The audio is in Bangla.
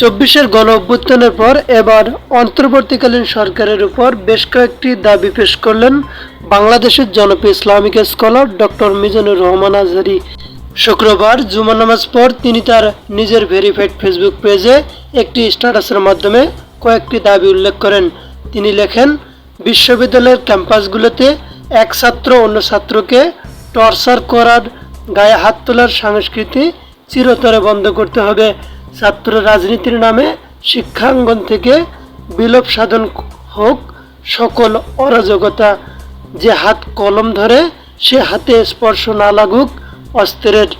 চব্বিশের গণ অভ্যুত্থানের পর এবার অন্তর্বর্তীকালীন সরকারের উপর বেশ কয়েকটি দাবি পেশ করলেন বাংলাদেশের জনপ্রিয় Islamic scholar doctor Mizanur Rahman Azhari. শুক্রবার জুমা নামাজ পর তিনি তার নিজের ভেরিফাইড ফেসবুক পেজে একটি স্ট্যাটাসের মাধ্যমে কয়েকটি দাবি উল্লেখ করেন। তিনি লেখেন, বিশ্ববিদ্যালয়ের ক্যাম্পাসগুলোতে এক ছাত্র অন্য ছাত্রকে টর্চার করার, গায়ে হাত তোলার সংস্কৃতি চিরতরে বন্ধ করতে হবে। ছাত্র রাজনীতির নামে শিক্ষাঙ্গন থেকে বিলোপ সাধন হোক, সকল অরাজকতা যে হাত কলম ধরে, সে হাতে স্পর্শ না লাগুক, অস্ত্রের